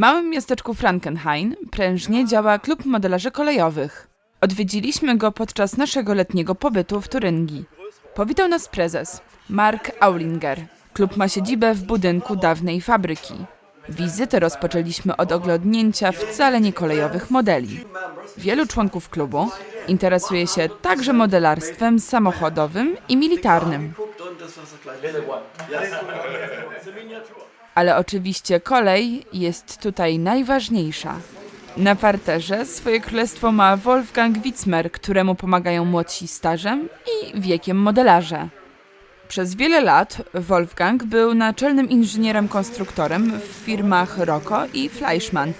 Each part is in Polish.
małym miasteczku Frankenhain prężnie działa klub modelarzy kolejowych. Odwiedziliśmy go podczas naszego letniego pobytu w Turyngii. Powitał nas prezes, Mark Aulinger. Klub ma siedzibę w budynku dawnej fabryki. Wizytę rozpoczęliśmy od oglądnięcia wcale nie kolejowych modeli. Wielu członków klubu interesuje się także modelarstwem samochodowym i militarnym. Ale oczywiście kolej jest tutaj najważniejsza. Na parterze swoje królestwo ma Wolfgang Witzmer, któremu pomagają młodsi stażem i wiekiem modelarze. Przez wiele lat Wolfgang był naczelnym inżynierem konstruktorem w firmach Rocco i Fleischmann.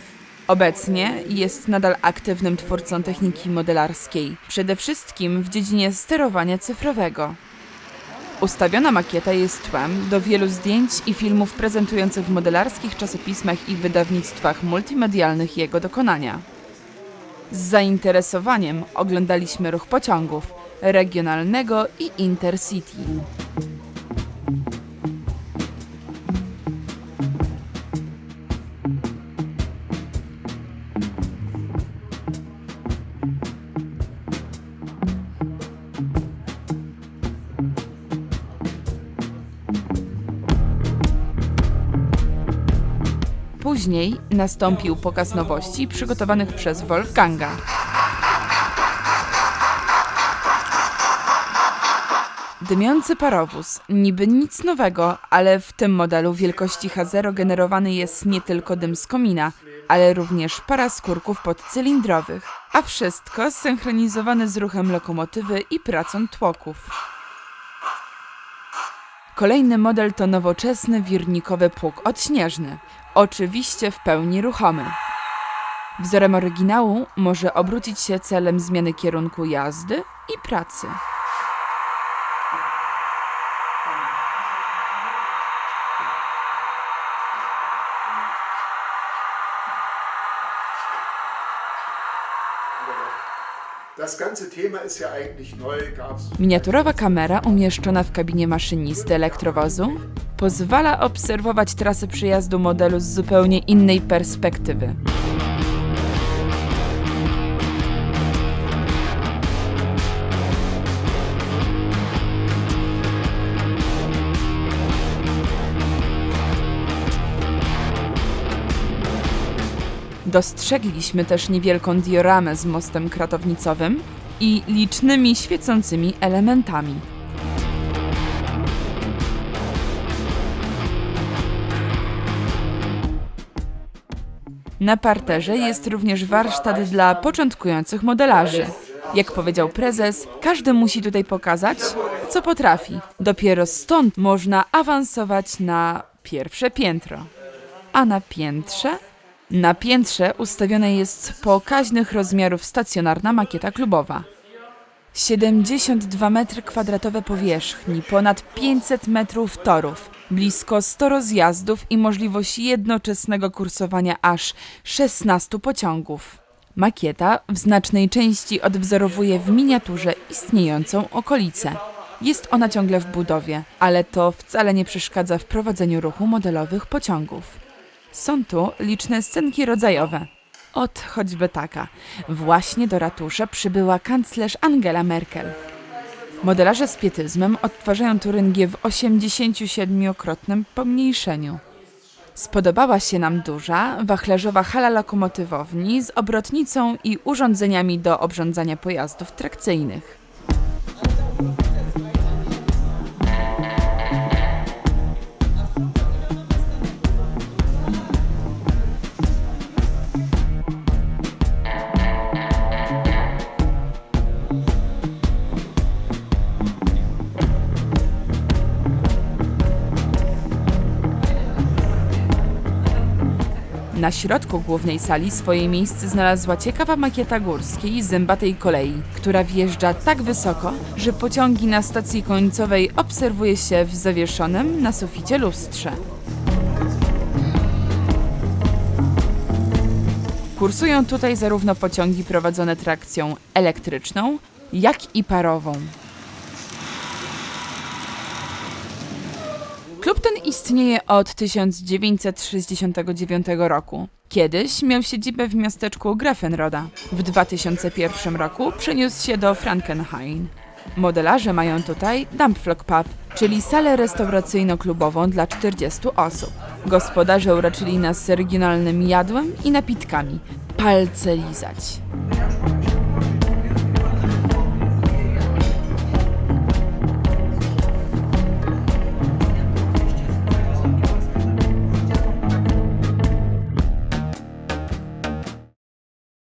Obecnie jest nadal aktywnym twórcą techniki modelarskiej, przede wszystkim w dziedzinie sterowania cyfrowego. Ustawiona makieta jest tłem do wielu zdjęć i filmów prezentujących w modelarskich czasopismach i wydawnictwach multimedialnych jego dokonania. Z zainteresowaniem oglądaliśmy ruch pociągów regionalnego i intercity. Później nastąpił pokaz nowości przygotowanych przez Wolfganga. Dymiący parowóz. Niby nic nowego, ale w tym modelu wielkości H0 generowany jest nie tylko dym z komina, ale również para skórków podcylindrowych, a wszystko zsynchronizowane z ruchem lokomotywy i pracą tłoków. Kolejny model to nowoczesny wirnikowy pług odśnieżny, oczywiście w pełni ruchomy. Wzorem oryginału może obrócić się celem zmiany kierunku jazdy i pracy. Miniaturowa kamera umieszczona w kabinie maszynisty elektrowozu pozwala obserwować trasę przyjazdu modelu z zupełnie innej perspektywy. Dostrzegliśmy też niewielką dioramę z mostem kratownicowym i licznymi świecącymi elementami. Na parterze jest również warsztat dla początkujących modelarzy. Jak powiedział prezes, każdy musi tutaj pokazać, co potrafi. Dopiero stąd można awansować na pierwsze piętro. A na piętrze? Na piętrze ustawiona jest pokaźnych rozmiarów stacjonarna makieta klubowa. 72 metry kwadratowe powierzchni, ponad 500 metrów torów, blisko 100 rozjazdów i możliwość jednoczesnego kursowania aż 16 pociągów. Makieta w znacznej części odwzorowuje w miniaturze istniejącą okolicę. Jest ona ciągle w budowie, ale to wcale nie przeszkadza w prowadzeniu ruchu modelowych pociągów. Są tu liczne scenki rodzajowe. Ot choćby taka. Właśnie do ratusza przybyła kanclerz Angela Merkel. Modelarze z pietyzmem odtwarzają Turyngię w 87-krotnym pomniejszeniu. Spodobała się nam duża, wachlarzowa hala lokomotywowni z obrotnicą i urządzeniami do obrządzania pojazdów trakcyjnych. Na środku głównej sali swoje miejsce znalazła ciekawa makieta górskiej zębatej kolei, która wjeżdża tak wysoko, że pociągi na stacji końcowej obserwuje się w zawieszonym na suficie lustrze. Kursują tutaj zarówno pociągi prowadzone trakcją elektryczną, jak i parową. Ten istnieje od 1969 roku. Kiedyś miał siedzibę w miasteczku Grafenroda. W 2001 roku przeniósł się do Frankenhain. Modelarze mają tutaj Dampflok Pub, czyli salę restauracyjno-klubową dla 40 osób. Gospodarze uraczyli nas regionalnym jadłem i napitkami. Palce lizać.